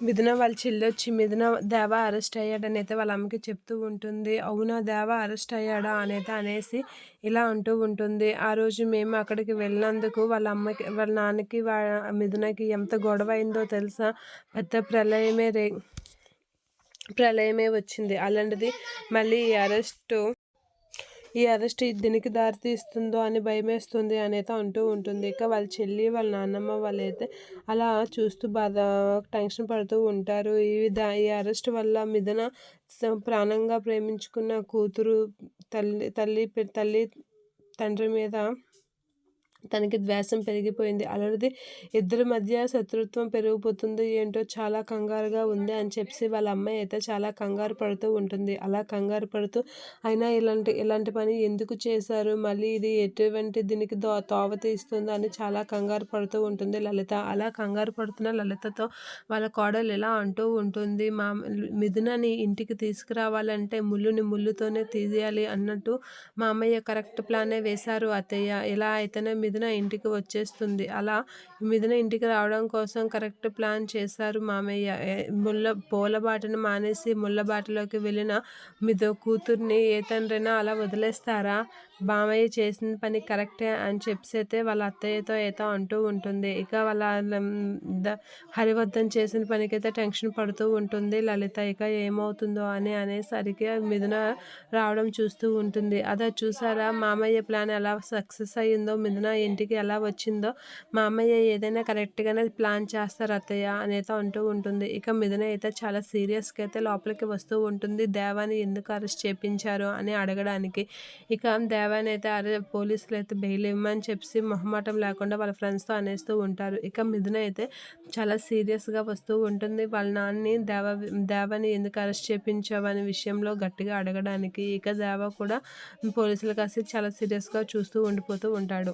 మిథున వాళ్ళ చెల్లొచ్చి మిథున దేవ అరెస్ట్ అయ్యాడని అయితే వాళ్ళ అమ్మకి చెప్తూ ఉంటుంది. అవునా దేవ అరెస్ట్ అయ్యాడా అనేది అనేసి ఇలా అంటూ ఉంటుంది. ఆ రోజు మేము అక్కడికి వెళ్ళినందుకు వాళ్ళ అమ్మకి వాళ్ళ నాన్నకి వాళ్ళ మిథునకి ఎంత గొడవ అయిందో తెలుసా? పెద్ద ప్రళయమే రే ప్రళయమే వచ్చింది. అలాంటిది మళ్ళీ ఈ అరెస్టు ఈ అరెస్ట్ దీనికి దారితీస్తుందో అని భయమేస్తుంది అనేది అంటూ ఉంటుంది. ఇక వాళ్ళ చెల్లి వాళ్ళ నాన్నమ్మ వాళ్ళైతే అలా చూస్తూ బాధ టెన్షన్ పడుతూ ఉంటారు. ఈ దా ఈ అరెస్ట్ వల్ల మిథున ప్రాణంగా ప్రేమించుకున్న కూతురు తల్లి తల్లి తల్లి తండ్రి మీద తనకి ద్వేషం పెరిగిపోయింది. అలాంటిది ఇద్దరి మధ్య శత్రుత్వం పెరిగిపోతుంది. ఏంటో చాలా కంగారుగా ఉంది అని చెప్పి వాళ్ళ అమ్మాయి అయితే చాలా కంగారు పడుతూ ఉంటుంది. అలా కంగారు పడుతూ అయినా ఇలాంటి ఇలాంటి పని ఎందుకు చేశారు? మళ్ళీ ఇది ఎటువంటి దీనికి దో తోవతీస్తుంది అని చాలా కంగారు పడుతూ ఉంటుంది లలిత. అలా కంగారు పడుతున్న లలితతో వాళ్ళ కోడలు ఇలా అంటూ ఉంటుంది. మా మిథునని ఇంటికి తీసుకురావాలంటే ముళ్ళుని ముళ్ళుతోనే తీసేయాలి అన్నట్టు మా అమ్మయ్య కరెక్ట్ ప్లానే వేశారు అత్తయ్య. ఇలా అయితేనే మిథున ఇంటికి వచ్చేస్తుంది. అలా మిథున ఇంటికి రావడం కోసం కరెక్ట్ ప్లాన్ చేశారు మామయ్య. ముళ్ళ పూలబాటను మానేసి ముళ్ళబాటలోకి వెళ్ళిన మిథు కూతుర్ని ఏ తండ్రైనా అలా వదిలేస్తారా? మామయ్య చేసిన పని కరెక్టే అని చెప్పి అయితే వాళ్ళ అత్తయ్యతో ఏతో అంటూ ఉంటుంది. ఇక వాళ్ళ హరివర్ధన్ చేసిన పనికైతే టెన్షన్ పడుతూ ఉంటుంది. లలిత ఇక ఏమవుతుందో అని అనేసరికి మిథున రావడం చూస్తూ ఉంటుంది. అదే చూసారా? మామయ్య ప్లాన్ ఎలా సక్సెస్ అయ్యిందో మిథున ఇంటికి ఎలా వచ్చిందో మా అమ్మయ్య ఏదైనా కరెక్ట్గానే ప్లాన్ చేస్తారు అత్తయ్య అనేది అంటూ ఉంటుంది. ఇక మిథున అయితే చాలా సీరియస్గా అయితే లోపలికి వస్తూ ఉంటుంది. దేవాని ఎందుకు అరెస్ట్ చేపించారు అని అడగడానికి. ఇక దేవాని అయితే అరే పోలీసులు అయితే బెయిల్ ఇవ్వమని చెప్పి మొహమాటం లేకుండా వాళ్ళ ఫ్రెండ్స్తో అనేస్తూ ఉంటారు. ఇక మిథున అయితే చాలా సీరియస్గా వస్తూ ఉంటుంది. వాళ్ళ నాన్నని దేవ దేవని ఎందుకు అరెస్ట్ చేపించావు అనే విషయంలో గట్టిగా అడగడానికి. ఇక దేవ కూడా పోలీసులు కాసి చాలా సీరియస్గా చూస్తూ ఉండిపోతూ ఉంటాడు.